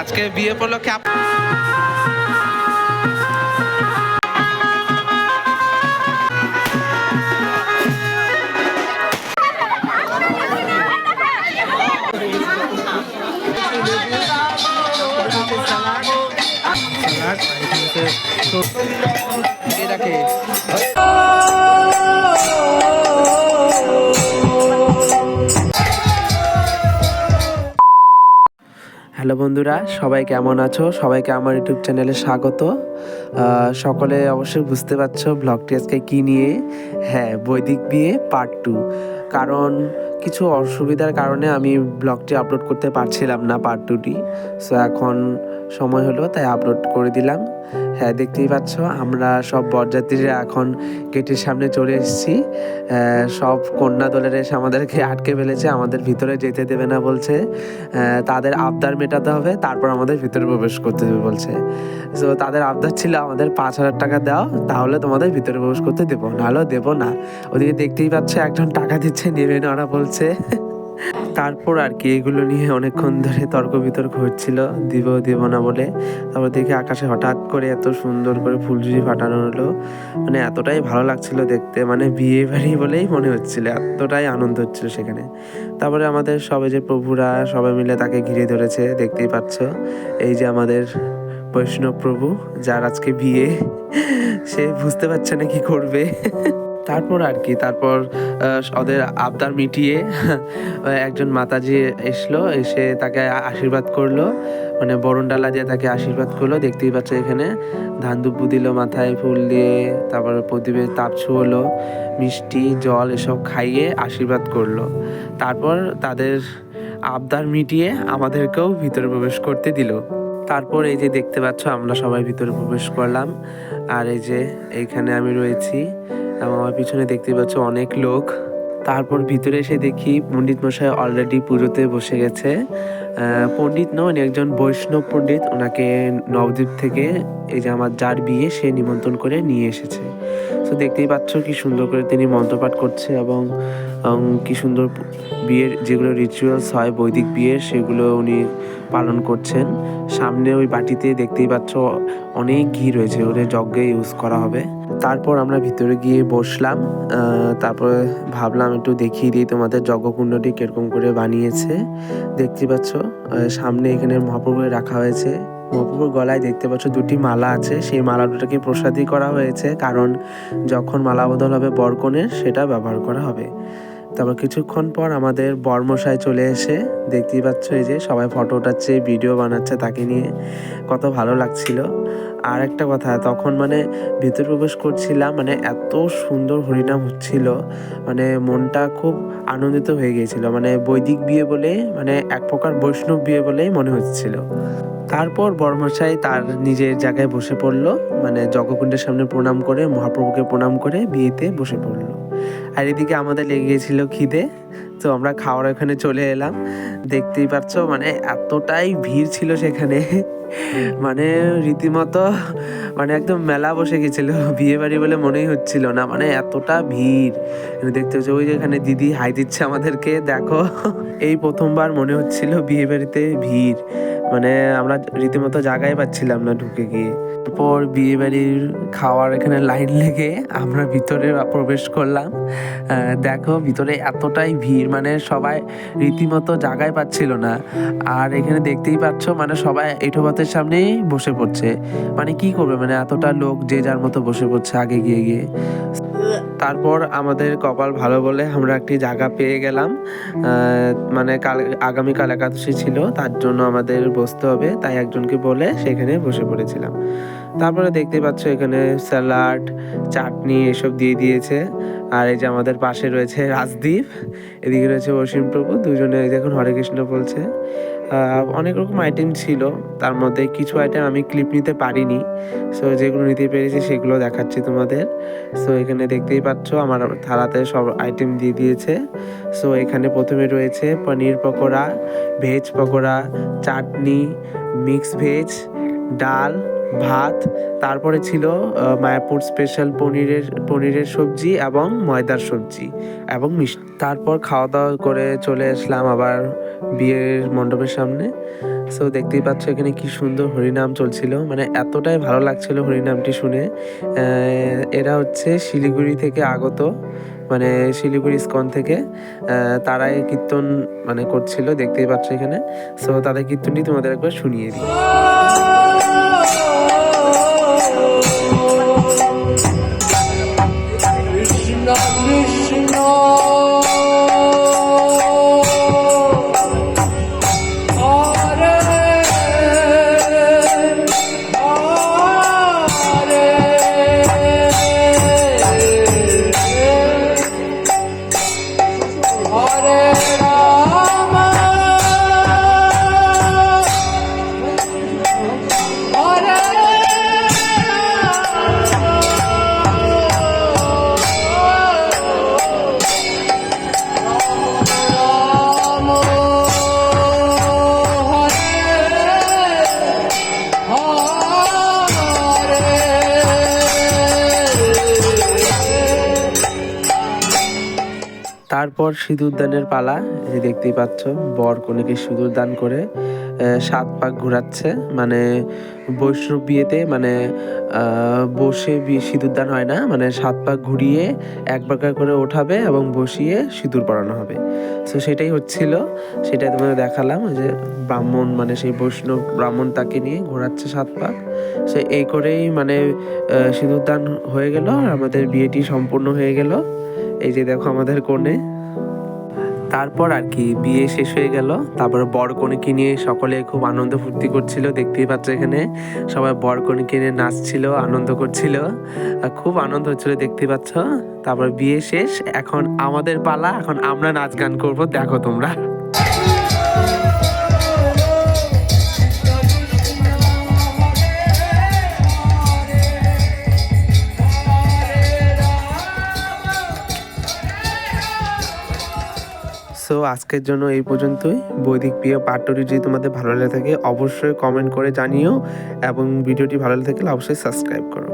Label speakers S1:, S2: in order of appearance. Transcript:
S1: আজকে বিয়ে উপলক্ষে এটাকে হ্যালো বন্ধুরা, সবাই কেমন আছো? সবাইকে আমার ইউটিউব চ্যানেলে স্বাগত। সকলে অবশ্যই বুঝতে পারছ ব্লগটি আজকে কী নিয়ে? হ্যাঁ বৈদিক বিয়ে পার্ট টু কারণ কিছু অসুবিধার কারণে আমি ব্লগটি আপলোড করতে পারছিলাম না পার্ট টুটি সো এখন সময় হলো, তাই আপলোড করে দিলাম। হ্যাঁ দেখতেই পাচ্ছ, আমরা সব বরযাত্রীরা এখন গেটের সামনে চলে এসেছি। সব কন্যা দলের এসে আমাদেরকে আটকে ফেলেছে, আমাদের ভিতরে যেতে দেবে না বলছে। তাদের আবদার মেটাতে হবে, তারপর আমাদের ভিতরে প্রবেশ করতে দেবে বলছে। তো তাদের আবদার ছিল আমাদের পাঁচ হাজার টাকা দাও, তাহলে তোমাদের ভিতরে প্রবেশ করতে দেবো নাহলেও দেবো না। ওদিকে দেখতেই পাচ্ছ, একজন টাকা দিচ্ছে, নেবে না ওরা বলছে। তারপর আর কি এগুলো নিয়ে অনেকক্ষণ ধরে তর্ক বিতর্ক হচ্ছিল, দিব দিব না বলে। তারপর দেখি আকাশে হঠাৎ করে এত সুন্দর করে ফুলঝুরি ফাটানো হলো। মানে এতটাই ভালো লাগছিল দেখতে মানে বিয়ে বাড়ি বলেই মনে হচ্ছিল, এতটাই আনন্দ হচ্ছিল সেখানে। তারপরে আমাদের সবে যে প্রভুরা, সবাই মিলে তাকে ঘিরে ধরেছে, দেখতেই পাচ্ছ। এই যে আমাদের বৈষ্ণব প্রভু, যার আজকে বিয়ে, সে বুঝতে পারছে না কি করবে। তারপর আর কি, তারপর ওদের আবদার মিটিয়ে একজন মাতাজি এসলো, এসে তাকে আশীর্বাদ করল মানে বরণ ডালা দিয়ে তাকে আশীর্বাদ করল, দেখতেই পাচ্ছ এখানে ধান দুব্বু দিল মাথায়, ফুল দিয়ে তারপর প্রদীপে তাপ ছুঁলো, মিষ্টি, জল এসব খাইয়ে আশীর্বাদ করল। তারপর তাদের আবদার মিটিয়ে আমাদেরকেও ভিতরে প্রবেশ করতে দিল। তারপর এই যে দেখতে পাচ্ছ, আমরা সবাই ভিতরে প্রবেশ করলাম। আর এই যে এইখানে আমি রয়েছি। এবং আমার পিছনে দেখতে পাচ্ছ অনেক লোক। তারপর ভিতরে এসে দেখি পণ্ডিত মশাই অলরেডি পুজোতে বসে গেছে। পণ্ডিত নয় একজন বৈষ্ণব পণ্ডিত। ওনাকে নবদ্বীপ থেকে এই যে আমার যার বিয়ে, সে নিমন্ত্রণ করে নিয়ে এসেছে। তো দেখতেই পাচ্ছ কি সুন্দর করে তিনি মন্ত্রপাঠ করছে এবং কি সুন্দর বিয়ের যেগুলো রিচুয়ালস হয়, বৈদিক বিয়ের সেগুলো উনি পালন করছেন। সামনে ওই বাটিতে দেখতেই পাচ্ছ অনেক ঘি রয়েছে, ওদের যজ্ঞে ইউজ করা হবে। তারপর আমরা ভিতরে গিয়ে বসলাম তারপরে ভাবলাম একটু দেখিয়ে দিই তোমাদের যজ্ঞকুণ্ডটি কীরকম করে বানিয়েছে। দেখতে পাচ্ছ সামনে এখানে মহাপ্রভু রাখা হয়েছে। মহাপ্রভুর গলায় দেখতে পাচ্ছ দুটি মালা আছে। সেই মালা দুটাকে প্রসাদী করা হয়েছে, কারণ যখন মালা বদল হবে বরকনের সেটা ব্যবহার করা হবে। তারপর কিছুক্ষণ পর আমাদের বর্মশাই চলে এসে দেখতেই পাচ্ছ এই যে সবাই ফটো উঠাচ্ছে ভিডিও বানাচ্ছে তাকে নিয়ে। কত ভালো লাগছিল। আর একটা কথা, তখন মানে ভিতর প্রবেশ করছিলাম মানে এত সুন্দর হরিনাম হচ্ছিল মানে মনটা খুব আনন্দিত হয়ে গিয়েছিল মানে বৈদিক বিয়ে বলে মানে এক প্রকার বৈষ্ণব বিয়ে বলেই মনে হচ্ছিল। তারপর বর্মশাই তার নিজের জায়গায় বসে পড়ল মানে যজ্ঞকুণ্ডের সামনে প্রণাম করে, মহাপ্রভুকে প্রণাম করে বিয়েতে বসে পড়ল। আর এদিকে আমাদের লেগে গিয়েছিল খিদে তো আমরা খাওয়ার ওখানে চলে এলাম। দেখতেই পাচ্ছ মানে এতটাই ভিড় ছিল সেখানে। মানে রীতিমতো মানে একদম মেলা বসে গেছিল। বিয়ে বাড়ি বলে মনেই হচ্ছিল না মানে এতটা ভিড়। দেখতে হচ্ছে, ওই যেখানে দিদি হাই দিচ্ছে আমাদেরকে, দেখো। এই প্রথমবার মনে হচ্ছিল বিয়ে বাড়িতে ভিড়। মানে আমরা রীতিমতো জায়গায় পাচ্ছিলাম না ঢুকে গিয়ে। তারপর বিয়ে বাড়ির খাওয়ার এখানে লাইন লেগে আমরা ভিতরে প্রবেশ করলাম। দেখো ভিতরে এতটাই ভিড় মানে সবাই রীতিমতো জায়গায় পাচ্ছিল না। আর এখানে দেখতেই পাচ্ছ মানে সবাই এঁটো ভাতের সামনেই বসে পড়ছে। মানে কি করবে মানে এতটা লোক যে যার মতো বসে পড়ছে আগে গিয়ে গিয়ে। তারপর আমাদের কপাল ভালো বলে আমরা একটি জায়গা পেয়ে গেলাম। মানে কাল, আগামীকাল একাদশী ছিল, তার জন্য আমাদের বসতে হবে, তাই একজনকে বলে সেখানে বসে পড়েছিলাম। তারপরে দেখতে পাচ্ছ এখানে স্যালাড, চাটনি এসব দিয়ে দিয়েছে। আর এই যে আমাদের পাশে রয়েছে রাজদীপ, এদিকে রয়েছে অসীম প্রভু দুজনে এই দেখুন হরে কৃষ্ণ বলছে। অনেক রকম আইটেম ছিল। তার মধ্যে কিছু আইটেম আমি ক্লিপ নিতে পারিনি। সো যেগুলো নিতে পেরেছি সেগুলো দেখাচ্ছি তোমাদের। সো এখানে দেখতেই পাচ্ছ আমার থালাতে সব আইটেম দিয়ে দিয়েছে। সো এখানে প্রথমে রয়েছে paneer pakora veg pakora, chutney mix veg ডাল, ভাত। তারপরে ছিল মায়াপুর স্পেশাল পনিরের পনিরের সবজি এবং ময়দার সবজি এবং মিষ্টি। তারপর খাওয়া দাওয়া করে চলে আসলাম আবার বিয়ের মণ্ডপের সামনে। সো দেখতেই পাচ্ছ এখানে কি সুন্দর হরিনাম চলছিল। মানে এতটাই ভালো লাগছিল হরিনামটি শুনে। এরা হচ্ছে শিলিগুড়ি থেকে আগত। মানে শিলিগুড়ি স্কন থেকে তারাই কীর্তন মানে করছিল, দেখতেই পাচ্ছ এখানে। সো তাদের কীর্তনটি তোমাদের একবার শুনিয়ে দিই। তারপর সিঁদুর দানের পালা, এই দেখতেই পাচ্ছ, বর কনেকে সিঁদুর দান করে সাত পাক ঘোরাচ্ছে মানে বৈষ্ণব বিয়েতে মানে বসে সিঁদুর দান হয় না মানে সাত পাক ঘুরিয়ে এক পাকা করে ওঠাবে এবং বসিয়ে সিঁদুর পরানো হবে। তো সেটাই হচ্ছিল, সেটাই তোমাদের দেখালাম, যে ব্রাহ্মণ মানে সেই বৈষ্ণব ব্রাহ্মণ তাকে নিয়ে ঘোরাচ্ছে সাত পাক সে এই করেই মানে সিঁদুর দান হয়ে গেল, আর আমাদের বিয়েটি সম্পূর্ণ হয়ে গেল। এই যে দেখো আমাদের কোণে তারপর আর কি, বিয়ে শেষ হয়ে গেল। তারপর বর কনেকে নিয়ে সকলে খুব আনন্দ ফুর্তি করছিল, দেখতেই পাচ্ছ এখানে। সবাই বর কনেকে নিয়ে নাচছিল, আনন্দ করছিল। খুব আনন্দ হচ্ছিল দেখতে পাচ্ছ। তারপর বিয়ে শেষ, এখন আমাদের পালা, এখন আমরা নাচ গান করব, দেখো তোমরা। সো আজকের জন্য এই পর্যন্তই। বৈদিক প্রিয় পাঠটি যদি তোমাদের ভালো লাগে থাকে, অবশ্যই কমেন্ট করে জানিও এবং ভিডিওটি ভালো লাগে থাকলে অবশ্যই সাবস্ক্রাইব করো।